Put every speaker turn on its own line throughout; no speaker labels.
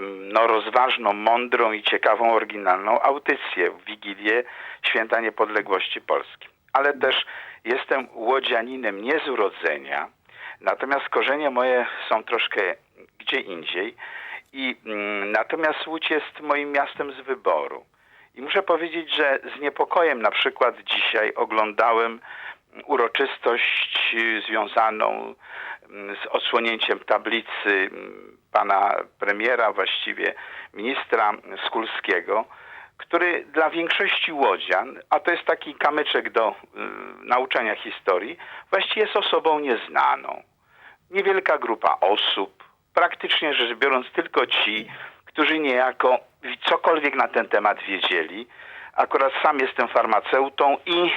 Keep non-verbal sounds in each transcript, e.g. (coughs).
no, rozważną, mądrą i ciekawą, oryginalną audycję w Wigilię Święta Niepodległości Polski. Ale też jestem łodzianinem nie z urodzenia, natomiast korzenie moje są troszkę gdzie indziej. I mm, natomiast Łódź jest moim miastem z wyboru. I muszę powiedzieć, że z niepokojem na przykład dzisiaj oglądałem uroczystość y, związaną mm, z odsłonięciem tablicy mm, pana premiera, właściwie ministra Skulskiego, który dla większości łodzian, a to jest taki kamyczek do y, nauczania historii, właściwie jest osobą nieznaną niewielka grupa osób, praktycznie rzecz biorąc tylko ci, którzy niejako cokolwiek na ten temat wiedzieli. Akurat sam jestem farmaceutą i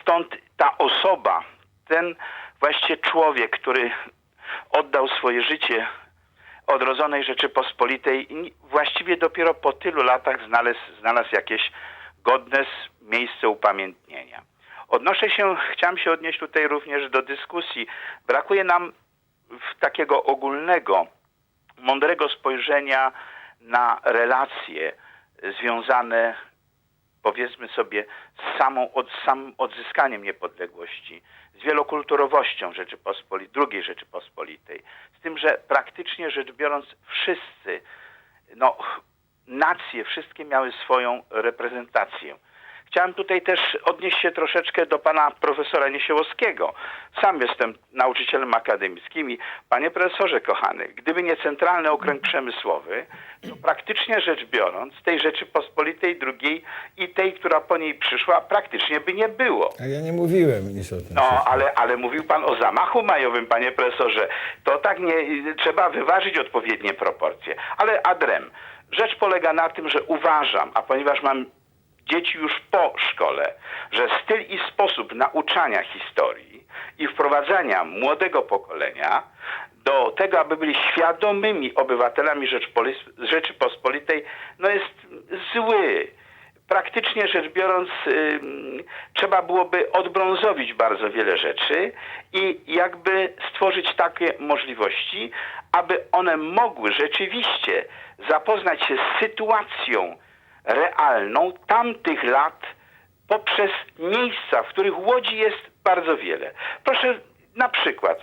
stąd ta osoba, ten właściwie człowiek, który oddał swoje życie odrodzonej Rzeczypospolitej, właściwie dopiero po tylu latach znalazł, znalazł jakieś godne miejsce upamiętnienia. Odnoszę się, chciałem się odnieść tutaj również do dyskusji. Brakuje nam takiego ogólnego, mądrego spojrzenia na relacje związane, powiedzmy sobie, z samą, od, samym odzyskaniem niepodległości, z wielokulturowością Rzeczypospolitej, II Rzeczypospolitej. Z tym, że praktycznie rzecz biorąc wszyscy, no, nacje wszystkie miały swoją reprezentację. Chciałem tutaj też odnieść się troszeczkę do pana profesora Niesiełowskiego. Sam jestem nauczycielem akademickim i panie profesorze kochany, gdyby nie Centralny Okręg Przemysłowy, to praktycznie rzecz biorąc tej Rzeczypospolitej drugiej i tej, która po niej przyszła, praktycznie by nie było.
A ja nie mówiłem nic o tym.
No, ale, ale mówił pan o zamachu majowym, panie profesorze. To tak nie, trzeba wyważyć odpowiednie proporcje. Ale adrem. Rzecz polega na tym, że uważam, a ponieważ mam dzieci już po szkole, że styl i sposób nauczania historii i wprowadzania młodego pokolenia do tego, aby byli świadomymi obywatelami Rzeczypospolitej, no jest zły. Praktycznie rzecz biorąc, trzeba byłoby odbrązowić bardzo wiele rzeczy i jakby stworzyć takie możliwości, aby one mogły rzeczywiście zapoznać się z sytuacją realną tamtych lat poprzez miejsca, w których łodzi jest bardzo wiele. Proszę na przykład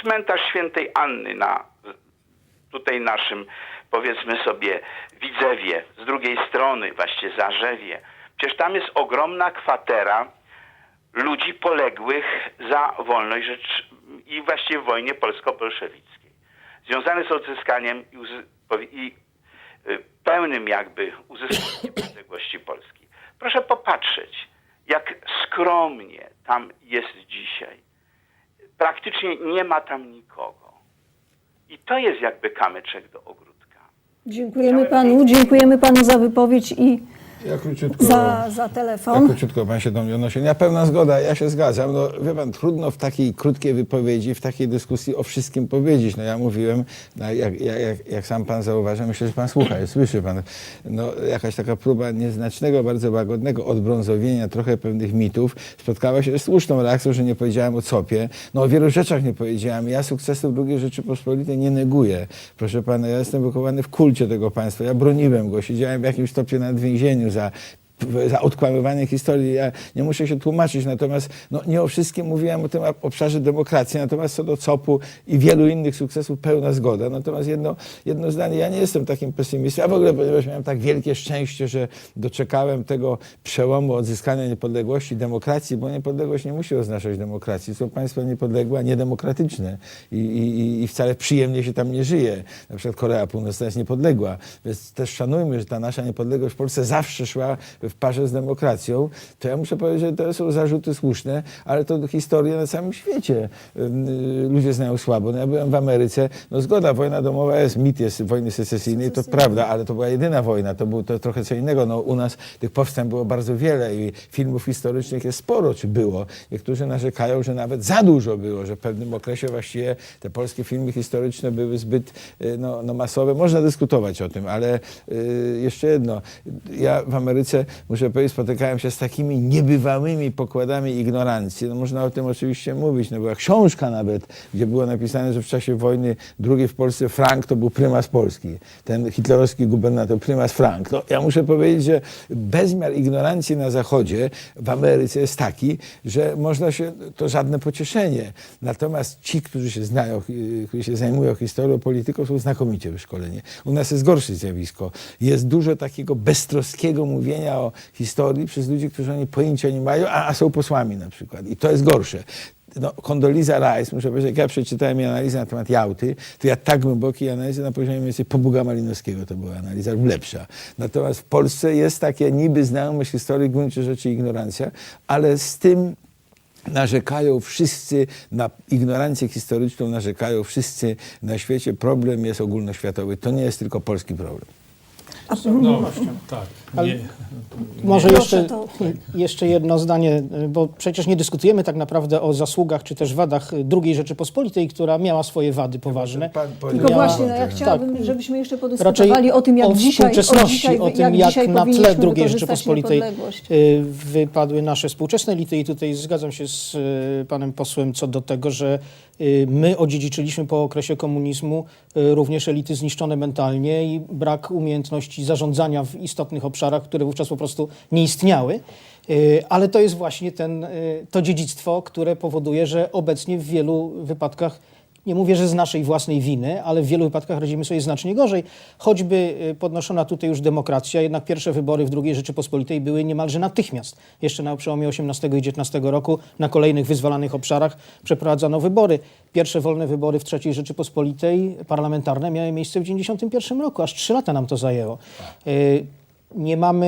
cmentarz świętej Anny na tutaj naszym, powiedzmy sobie, Widzewie, z drugiej strony, właściwie Zarzewie. Przecież tam jest ogromna kwatera ludzi poległych za wolność rzecz i właściwie w wojnie polsko-bolszewickiej. Związane z odzyskaniem i, uzy- powi- i y, pełnym jakby uzyskaniem (coughs) niepodległości Polski. Proszę popatrzeć, jak skromnie tam jest dzisiaj. Praktycznie nie ma tam nikogo. I to jest jakby kamyczek do ogródka.
Dziękujemy panu, dziękujemy panu za wypowiedź i
Ja króciutko.
za, za
Ja
telefon.
króciutko pan się do mnie odnosi. Ja pełna zgoda, ja się zgadzam. No, wie pan, trudno w takiej krótkiej wypowiedzi, w takiej dyskusji o wszystkim powiedzieć. No ja mówiłem, no, jak, jak, jak, sam pan zauważa, myślę, że pan słucha słyszy pan. No, jakaś taka próba nieznacznego, bardzo łagodnego odbrązowienia trochę pewnych mitów spotkała się z słuszną reakcją, że nie powiedziałem o COP-ie. No o wielu rzeczach nie powiedziałem. Ja sukcesów II Rzeczypospolitej nie neguję. Proszę pana, ja jestem wychowany w kulcie tego państwa. Ja broniłem go, siedziałem w jakimś stopniu w więzieniu za za odkłamywanie historii. Ja nie muszę się tłumaczyć, natomiast no, nie o wszystkim mówiłem o tym obszarze demokracji, natomiast co do COP-u i wielu innych sukcesów pełna zgoda. Natomiast jedno, jedno zdanie, ja nie jestem takim pesymistą, a w ogóle ponieważ miałem tak wielkie szczęście, że doczekałem tego przełomu odzyskania niepodległości, demokracji, bo niepodległość nie musi oznaczać demokracji. Są państwa niepodległe, a niedemokratyczne i, i, i wcale przyjemnie się tam nie żyje. Na przykład Korea Północna jest niepodległa, więc też szanujmy, że ta nasza niepodległość w Polsce zawsze szła w parze z demokracją, to ja muszę powiedzieć, że to są zarzuty słuszne, ale to historia na całym świecie. Y, Ludzie znają słabo. No ja byłem w Ameryce, no zgoda, wojna domowa jest, mit jest wojny secesyjnej, to prawda, ale to była jedyna wojna, to było to trochę co innego. No, u nas tych powstań było bardzo wiele i filmów historycznych jest sporo, czy było. Niektórzy narzekają, że nawet za dużo było, że w pewnym okresie właściwie te polskie filmy historyczne były zbyt y, no, no, masowe. Można dyskutować o tym, ale y, jeszcze jedno. Ja w Ameryce muszę powiedzieć, spotykałem się z takimi niebywałymi pokładami ignorancji. No można o tym oczywiście mówić, no była książka nawet, gdzie było napisane, że w czasie wojny drugiej w Polsce Frank to był prymas Polski. Ten hitlerowski gubernator, prymas Frank. No, ja muszę powiedzieć, że bezmiar ignorancji na Zachodzie, w Ameryce jest taki, że można się, to żadne pocieszenie. Natomiast ci, którzy się znają, y, którzy się zajmują historią, polityką, są znakomicie wyszkoleni. U nas jest gorsze zjawisko. Jest dużo takiego beztroskiego mówienia o historii przez ludzi, którzy oni pojęcia nie mają, a, a są posłami na przykład. I to jest gorsze. No, Condoleezza Rice, muszę powiedzieć, jak ja przeczytałem jej analizę na temat Jałty, to ja tak głębokiej analizy na poziomie mniej więcej pobuga Malinowskiego to była analiza lepsza. Natomiast w Polsce jest takie niby znajomość historii, w gruncie rzeczy ignorancja, ale z tym narzekają wszyscy na ignorancję historyczną, narzekają wszyscy na świecie. Problem jest ogólnoświatowy. To nie jest tylko polski problem.
No, tak.
Ale-
Nie,
Może jeszcze, jeszcze jedno zdanie, bo przecież nie dyskutujemy tak naprawdę o zasługach czy też wadach II Rzeczypospolitej, która miała swoje wady poważne.
Pan
Tylko
powiedział-
właśnie, no, ja
Tak.
chciałabym, żebyśmy jeszcze podyskutowali o tym, jak
o
dzisiaj,
współczesności,
dzisiaj,
o tym, jak,
dzisiaj
na tle II Rzeczypospolitej y, wypadły nasze współczesne elity i tutaj zgadzam się z y, panem posłem co do tego, że y, my odziedziczyliśmy po okresie komunizmu również elity zniszczone mentalnie i brak umiejętności zarządzania w istotnych obszarach, które wówczas po prostu nie istniały. Y, Ale to jest właśnie ten, y, to dziedzictwo, które powoduje, że obecnie w wielu wypadkach nie mówię, że z naszej własnej winy, ale w wielu wypadkach radzimy sobie znacznie gorzej. Choćby y, podnoszona tutaj już demokracja, jednak pierwsze wybory w II Rzeczypospolitej były niemalże natychmiast. Jeszcze na przełomie XVIII i XIX roku na kolejnych wyzwalanych obszarach przeprowadzono wybory. Pierwsze wolne wybory w III Rzeczypospolitej parlamentarne miały miejsce w 1991 roku. Aż trzy lata nam to zajęło. Nie mamy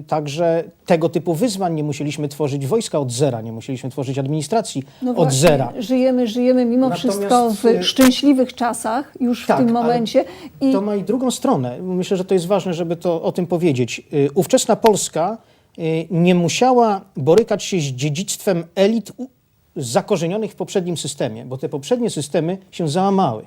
y, także tego typu wyzwań. Nie musieliśmy tworzyć wojska od zera, nie musieliśmy tworzyć administracji
No
od
właśnie,
zera.
Żyjemy, żyjemy mimo
Natomiast,
wszystko w
y,
szczęśliwych czasach już
Tak,
w tym momencie. I
To ma i drugą stronę. Myślę, że to jest ważne, żeby to o tym powiedzieć. Y, Ówczesna Polska nie musiała borykać się z dziedzictwem elit zakorzenionych w poprzednim systemie, bo te poprzednie systemy się załamały.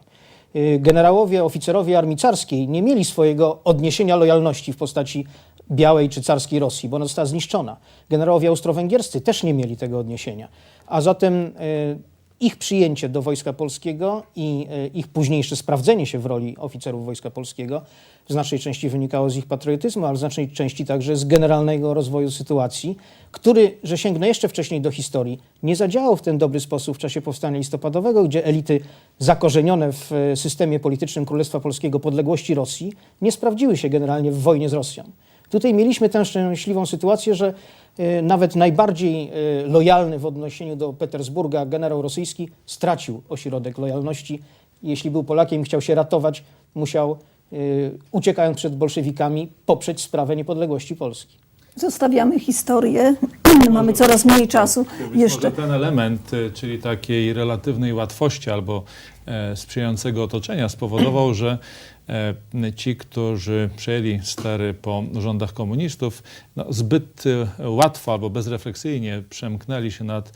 Y, Generałowie, oficerowie armii carskiej nie mieli swojego odniesienia lojalności w postaci białej czy carskiej Rosji, bo ona została zniszczona. Generałowie austro-węgierscy też nie mieli tego odniesienia. A zatem y, ich przyjęcie do Wojska Polskiego i e, ich późniejsze sprawdzenie się w roli oficerów Wojska Polskiego w znacznej części wynikało z ich patriotyzmu, ale w znacznej części także z generalnego rozwoju sytuacji, który, że sięgnę jeszcze wcześniej do historii, nie zadziałał w ten dobry sposób w czasie powstania listopadowego, gdzie elity zakorzenione w e, systemie politycznym Królestwa Polskiego podległości Rosji nie sprawdziły się generalnie w wojnie z Rosją. Tutaj mieliśmy tę szczęśliwą sytuację, że e, nawet najbardziej e, lojalny w odniesieniu do Petersburga generał rosyjski stracił ośrodek lojalności. Jeśli był Polakiem i chciał się ratować, musiał, e, uciekając przed bolszewikami, poprzeć sprawę niepodległości Polski.
zostawiamy historię. (clears throat) Mamy coraz mniej czasu. Jeszcze
ten element, y, czyli takiej relatywnej łatwości albo e, sprzyjającego otoczenia spowodował, że ci, którzy przejęli stery po rządach komunistów, no, zbyt e, łatwo albo bezrefleksyjnie przemknęli się nad